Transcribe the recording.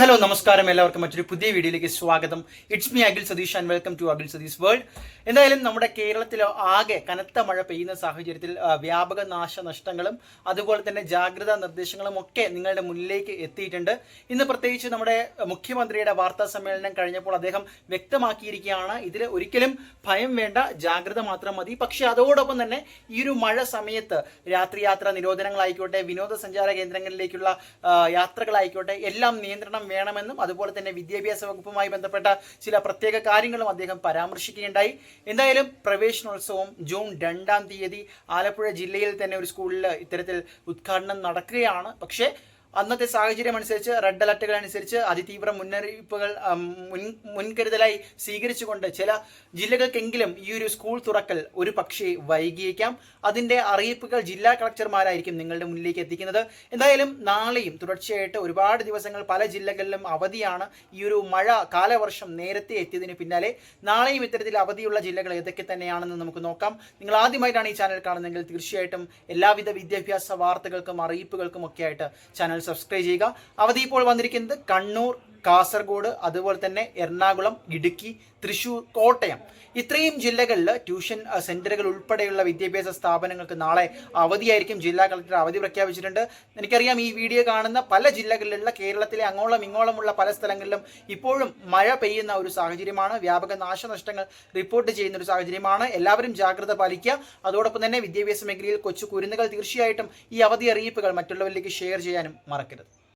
Hello നമസ്കാരം. എല്ലാവർക്കും മറ്റൊരു പുതിയ വീഡിയോയിലേക്ക് സ്വാഗതം. It's me Akhil Satheesh and welcome to Akhil Satheesh world എന്തായാലും നമ്മുടെ കേരളത്തിൽ ആകെ കനത്ത മഴ പെയ്യുന്ന സാഹചര്യത്തിൽ വ്യാപക നാശനഷ്ടങ്ങളും അതുപോലെ തന്നെ ജാഗ്രതാ നിർദ്ദേശങ്ങളും ഒക്കെ നിങ്ങളുടെ മുന്നിലേക്ക് എത്തിയിട്ടുണ്ട്. ഇന്ന് പ്രത്യേകിച്ച് നമ്മുടെ മുഖ്യമന്ത്രിയുടെ വാർത്താ സമ്മേളനം കഴിഞ്ഞപ്പോൾ അദ്ദേഹം വ്യക്തമാക്കിയിരിക്കുകയാണ് ഇതിൽ ഒരിക്കലും ഭയം വേണ്ട ജാഗ്രത മാത്രം മതി. പക്ഷേ അതോടൊപ്പം തന്നെ ഈ ഒരു മഴ സമയത്ത് രാത്രി യാത്രാ നിരോധനങ്ങളായിക്കോട്ടെ വിനോദസഞ്ചാര കേന്ദ്രങ്ങളിലേക്കുള്ള യാത്രകളായിക്കോട്ടെ എല്ലാം നിയന്ത്രണം വേണമെന്നും അതുപോലെ തന്നെ വിദ്യാഭ്യാസ വകുപ്പുമായി ബന്ധപ്പെട്ട ചില പ്രത്യേക കാര്യങ്ങളും അദ്ദേഹം പരാമർശിക്കുകയുണ്ടായി. എന്തായാലും പ്രവേശനോത്സവം ജൂൺ രണ്ടാം തീയതി ആലപ്പുഴ ജില്ലയിൽ തന്നെ ഒരു സ്കൂളിൽ ഇത്തരത്തിൽ ഉദ്ഘാടനം നടക്കുകയാണ്. പക്ഷേ അന്നത്തെ സാഹചര്യം അനുസരിച്ച് റെഡ് അലർട്ടുകൾ അനുസരിച്ച് അതിതീവ്ര മുന്നറിയിപ്പുകൾ മുൻകരുതലായി സ്വീകരിച്ചുകൊണ്ട് ചില ജില്ലകൾക്കെങ്കിലും ഈ ഒരു സ്കൂൾ തുറക്കൽ ഒരു പക്ഷേ വൈകിയേക്കാം. അതിന്റെ അറിയിപ്പുകൾ ജില്ലാ കളക്ടർമാരായിരിക്കും നിങ്ങളുടെ മുന്നിലേക്ക് എത്തിക്കുന്നത്. എന്തായാലും നാളെയും തുടർച്ചയായിട്ട് ഒരുപാട് ദിവസങ്ങൾ പല ജില്ലകളിലും അവധിയാണ് ഈ ഒരു മഴ കാലവർഷം നേരത്തെ എത്തിയതിന് പിന്നാലെ നാളെയും ഇത്തരത്തിൽ അവധിയുള്ള ജില്ലകൾ ഏതൊക്കെ തന്നെയാണെന്ന് നമുക്ക് നോക്കാം. നിങ്ങൾ ആദ്യമായിട്ടാണ് ഈ ചാനൽ കാണുന്നതെങ്കിൽ തീർച്ചയായിട്ടും എല്ലാവിധ വിദ്യാഭ്യാസ വാർത്തകൾക്കും അറിയിപ്പുകൾക്കും ഒക്കെ ആയിട്ട് ചാനൽ സബ്സ്ക്രൈബ് ചെയ്യുക. അവധി ഇപ്പോൾ വന്നിരിക്കുന്നത് കണ്ണൂർ കാസർഗോഡ് അതുപോലെ തന്നെ എറണാകുളം ഇടുക്കി തൃശൂർ കോട്ടയം. ഇത്രയും ജില്ലകളിൽ ട്യൂഷൻ സെന്ററുകൾ ഉൾപ്പെടെയുള്ള വിദ്യാഭ്യാസ സ്ഥാപനങ്ങൾക്ക് നാളെ അവധിയായിരിക്കും. ജില്ലാ കളക്ടർ അവധി പ്രഖ്യാപിച്ചിട്ടുണ്ട്. എനിക്കറിയാം ഈ വീഡിയോ കാണുന്ന പല ജില്ലകളിലുള്ള കേരളത്തിലെ അങ്ങോളം ഇങ്ങോളമുള്ള പല സ്ഥലങ്ങളിലും ഇപ്പോഴും മഴ പെയ്യുന്ന ഒരു സാഹചര്യമാണ്. വ്യാപക നാശനഷ്ടങ്ങൾ റിപ്പോർട്ട് ചെയ്യുന്ന ഒരു സാഹചര്യമാണ്. എല്ലാവരും ജാഗ്രത പാലിക്കുക. അതോടൊപ്പം തന്നെ വിദ്യാഭ്യാസ മേഖലയിൽ കൊച്ചു കുരുന്നുകൾ തീർച്ചയായിട്ടും ഈ അവധി അറിയിപ്പുകൾ മറ്റുള്ളവരിലേക്ക് ഷെയർ ചെയ്യാനും മറക്കരുത്.